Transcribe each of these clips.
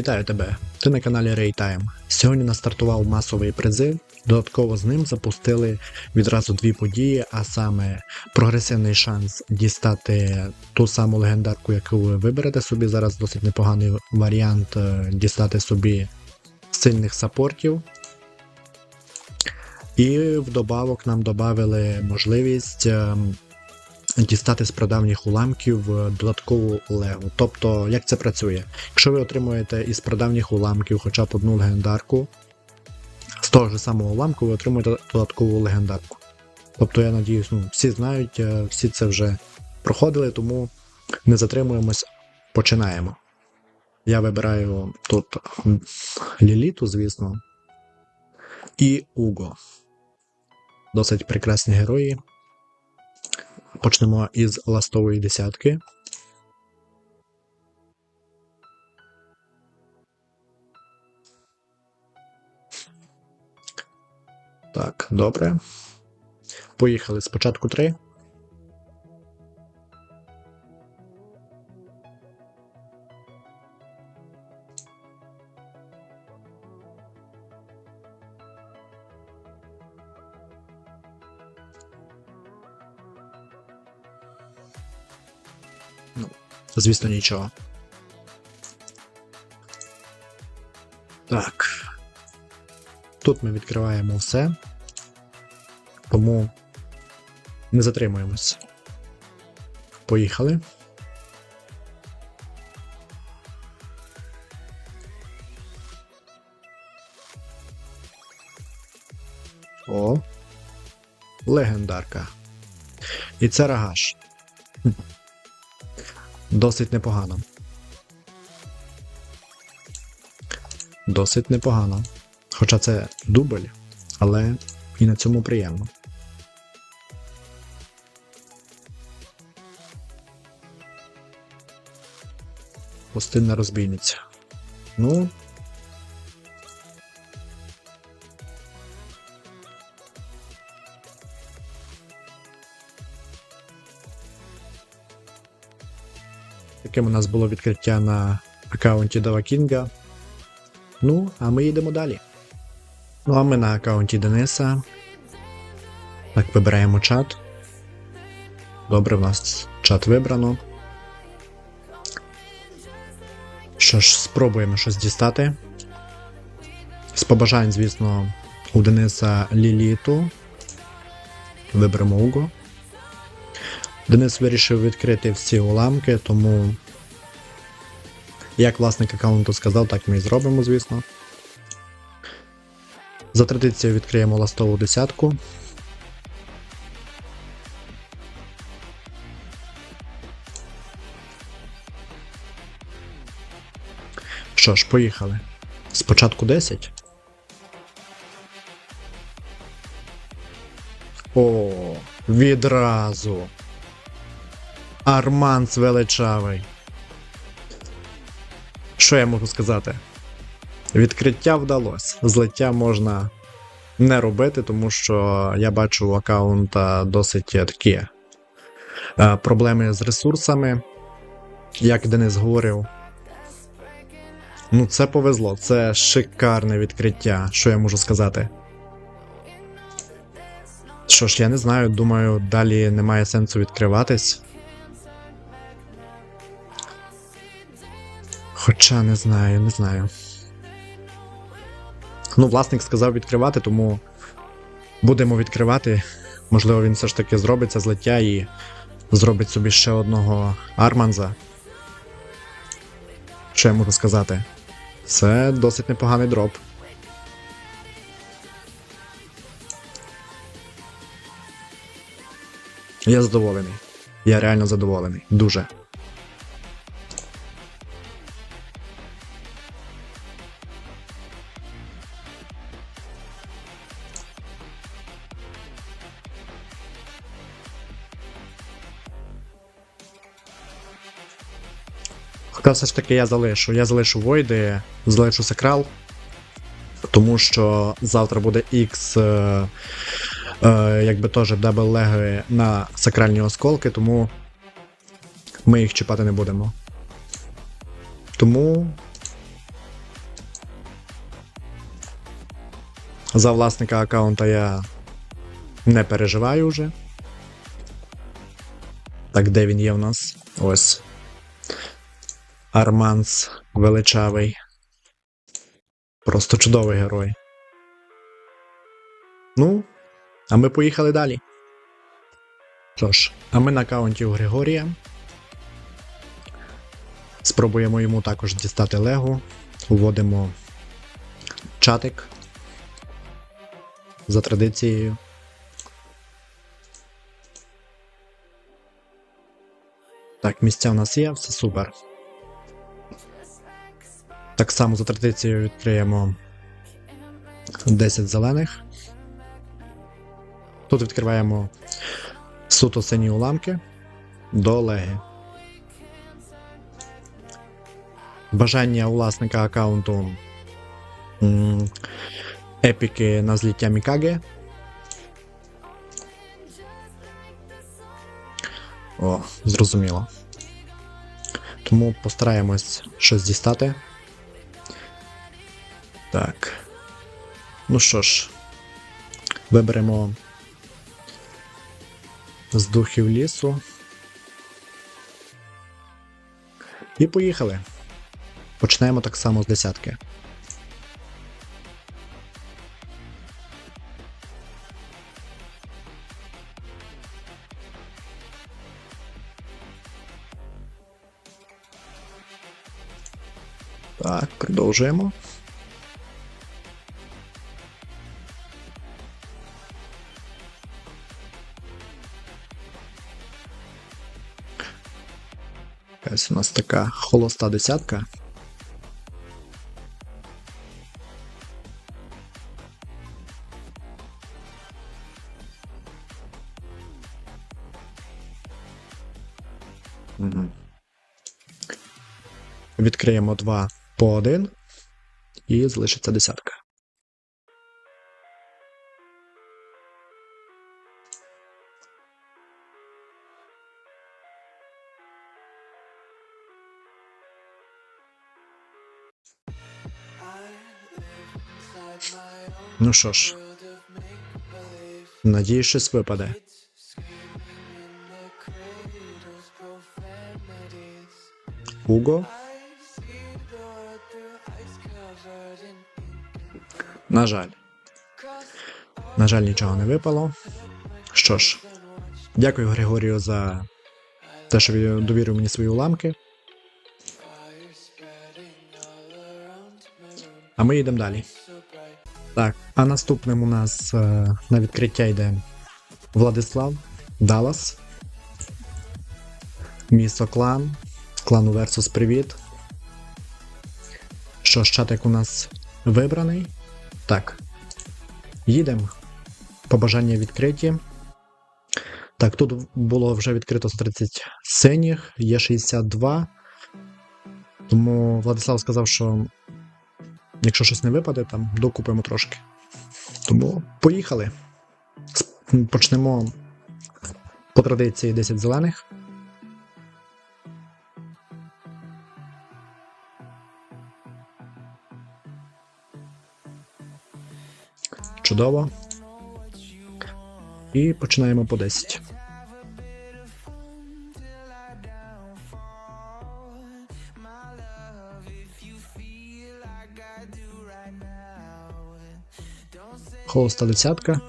вітаю тебе! Ти на каналі Raytime. Сьогодні настартував масовий призив. Додатково з ним запустили відразу дві події, а саме прогресивний шанс дістати ту саму легендарку, яку ви виберете собі. Зараз досить непоганий варіант е, дістати собі сильних саппортів. І вдобавок нам додали можливість ем, дістати з прадавніх уламків е, додаткову легу. Тобто, як це працює? Якщо ви отримуєте із прадавніх уламків хоча б одну легендарку, з того ж самого уламку ви отримуєте додаткову легендарку. Тобто, я надіюсь, ну, всі знають, е, всі це вже проходили, тому не затримуємось, починаємо. Я вибираю тут Ліліту, звісно, і Уго. Досить прекрасні герої. Почнемо із ластової десятки. Так, добре. Поїхали спочатку три. Звісно, нічого. Так. Тут ми відкриваємо все. Тому не затримуємось. Поїхали. О. Легендарка. І це рагаш. Досить непогано. Досить непогано. Хоча це дубль, але і на цьому приємно. Пустинна розбійниця. Ну. Таким у нас було відкриття на аккаунті Дава Кінга. Ну, а ми йдемо далі. Ну, а ми на аккаунті Дениса. Так, вибираємо чат. Добре, в нас чат вибрано. Що ж, спробуємо щось дістати. З побажань, звісно, у Дениса Ліліту. Виберемо Уго. Денис вирішив відкрити всі уламки, тому, як власник аккаунту сказав, так ми і зробимо, звісно. За традицією відкриємо ластову десятку. Що ж, поїхали. Спочатку 10. О, відразу. Арманц величавий. Що я можу сказати? Відкриття вдалося. Злиття можна не робити, тому що я бачу у аккаунта досить такі е, проблеми з ресурсами. Як Денис говорив. Ну, це повезло, це шикарне відкриття, що я можу сказати. Що ж, я не знаю, думаю, далі немає сенсу відкриватись. Хоча не знаю, не знаю. Ну, власник сказав відкривати, тому будемо відкривати. Можливо, він все ж таки зробить це злиття і зробить собі ще одного Арманза. Що я можу сказати? Це досить непоганий дроп. Я задоволений. Я реально задоволений. Дуже. Хоча все ж таки я залишу. Я залишу Войди, залишу Сакрал. Тому що завтра буде X, е, е, якби теж дабл-леги на сакральні осколки, тому ми їх чіпати не будемо. Тому. За власника аккаунта я не переживаю вже. Так, де він є в нас? Ось. Арманс величавий. Просто чудовий герой. Ну, а ми поїхали далі. Що ж, а ми на аккаунті у Григорія. Спробуємо йому також дістати Лего. Вводимо чатик. За традицією. Так, місця в нас є, все супер. Так само за традицією відкриємо 10 зелених. Тут відкриваємо суто сині уламки до леги. Бажання власника аккаунту епіки на зліття Мікаге. О, зрозуміло. Тому постараємось щось дістати. Так. Ну що ж, виберемо з духів лісу. І поїхали. Почнемо так само з десятки. Так, продовжуємо. Холоста десятка. Угу. Відкриємо два по один і залишиться десятка. Ну що ж, надію, щось випаде. Уго. На жаль. На жаль, нічого не випало. Що ж, дякую Григорію за те, що він довірив мені свої уламки. А ми йдемо далі. Так, а наступним у нас е, на відкриття йде Владислав Даллас. Місто клан. Клану Versus привіт. Що ж, чатик у нас вибраний. Так. Їдемо. Побажання відкриті. Так, тут було вже відкрито 130 синіх, є 62. Тому Владислав сказав, що якщо щось не випаде, там докупимо трошки. Тому поїхали. Почнемо по традиції 10 зелених. Чудово. І починаємо по 10. Холоста десятка.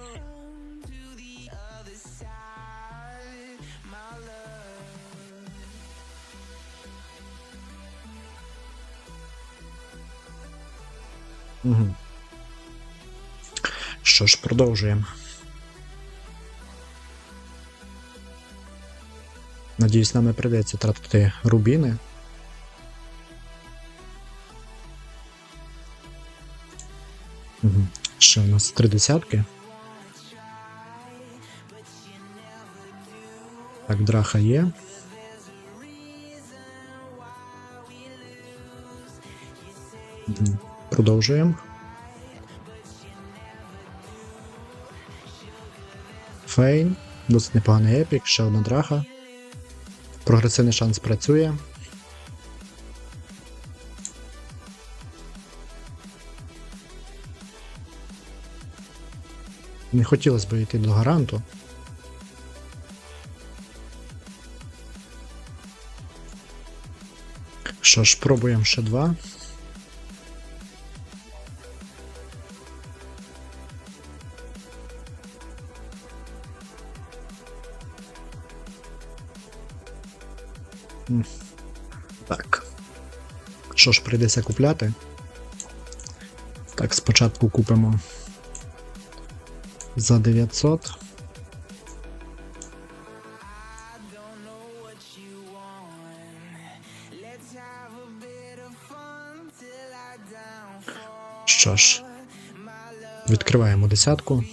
Що ж, продовжуємо. Надіюсь, нам не прийдеться тратити рубіни. Угу. Ще у нас три десятки. Так, драха є. Продовжуємо. Фейн, досить непоганий епік, ще одна драха. Прогресивний шанс працює. Не хотілося б йти до гаранту. Що ж, пробуємо ще два. Так. Що ж, прийдеться купляти. Так, спочатку купимо за 900. Що ж, відкриваємо десятку.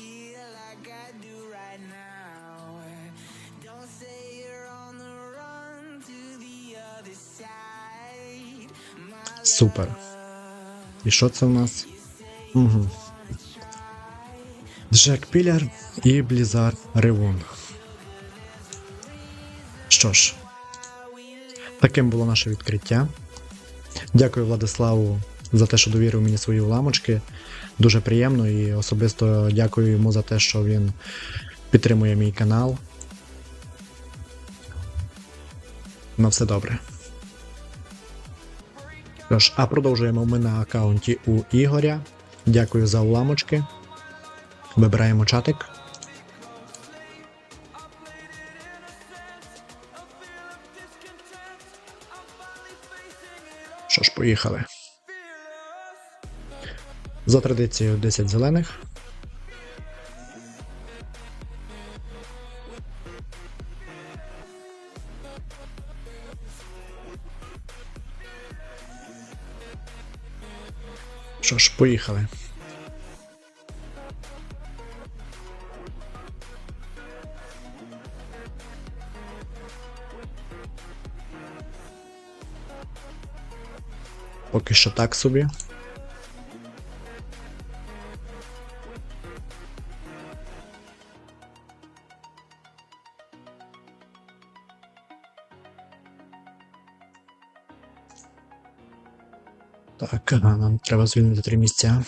Супер. І що це в нас? Угу. Джек Пілер і Блізар Ревун. Що ж, таким було наше відкриття. Дякую Владиславу за те, що довірив мені свої уламочки. Дуже приємно і особисто дякую йому за те, що він підтримує мій канал. На все добре. Що ж, а продовжуємо ми на аккаунті у Ігоря. Дякую за уламочки. Вибираємо чатик. Що ж, поїхали. За традицією 10 зелених. Що ж, поїхали. Поки що так собі. Так, нам треба звільнити три місця.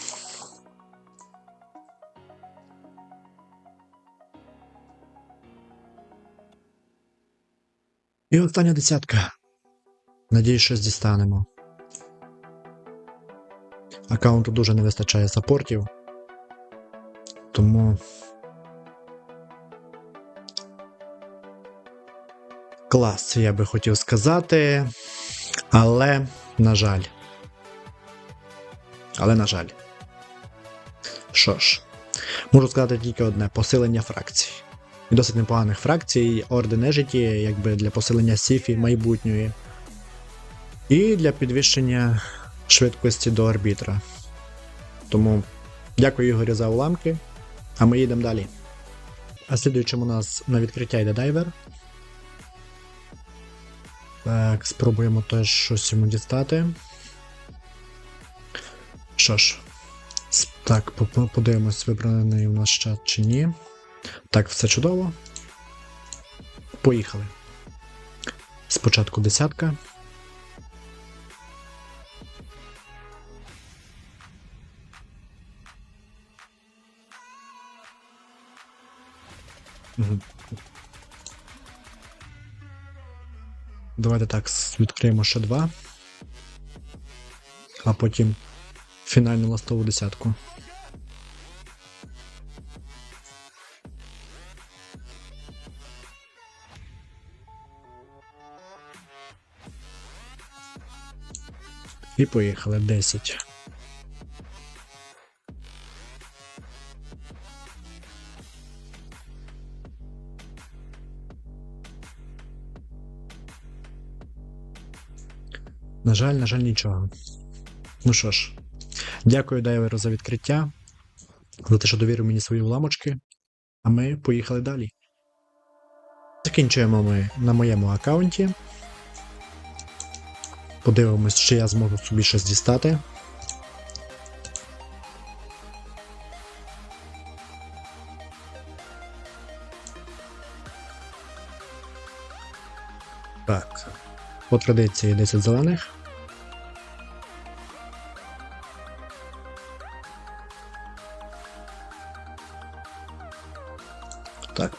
І остання десятка. Надіюсь, щось дістанемо. Аккаунту дуже не вистачає саппортів. Тому. Клас, я би хотів сказати. Але, на жаль. Але, на жаль. Що ж, можу сказати тільки одне: посилення фракцій. І досить непоганих фракцій, Орди Нежиті, якби для посилення Сіфі майбутньої. І для підвищення швидкості до арбітра. Тому дякую Ігорю за уламки, а ми їдемо далі. А слідуючим у нас на відкриття йде дайвер. Так, спробуємо теж щось йому дістати. Що ж, так, по- по- подивимось, вибраний у нас чат чи ні. Так, все чудово. Поїхали. Спочатку десятка. Давайте так, відкриємо ще два. А потім фінальну ластову десятку. І поїхали 10. На жаль, на жаль, нічого. Ну що ж, дякую дайверу за відкриття, за те, що довірив мені свої уламочки. А ми поїхали далі. Закінчуємо ми на моєму аккаунті. Подивимось, чи я зможу собі щось дістати. Так. По традиції 10 зелених.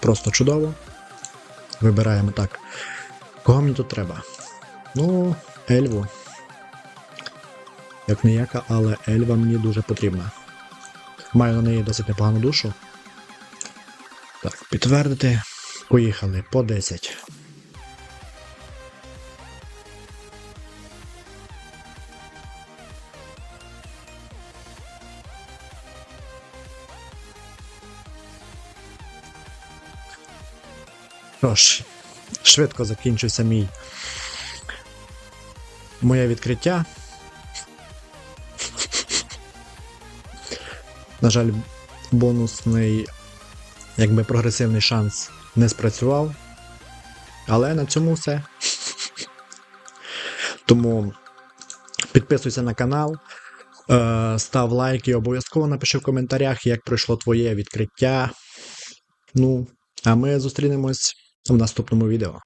Просто чудово. Вибираємо так. Кого мені тут треба? Ну, Ельву. Як ніяка, але Ельва мені дуже потрібна. Маю на неї досить непогану душу. Так, підтвердити. Поїхали по 10. Що швидко закінчився мій моє відкриття. На жаль, бонусний, якби прогресивний шанс не спрацював. Але на цьому все. Тому підписуйся на канал, е, став лайк і обов'язково напиши в коментарях, як пройшло твоє відкриття. Ну, а ми зустрінемось в наступному відео.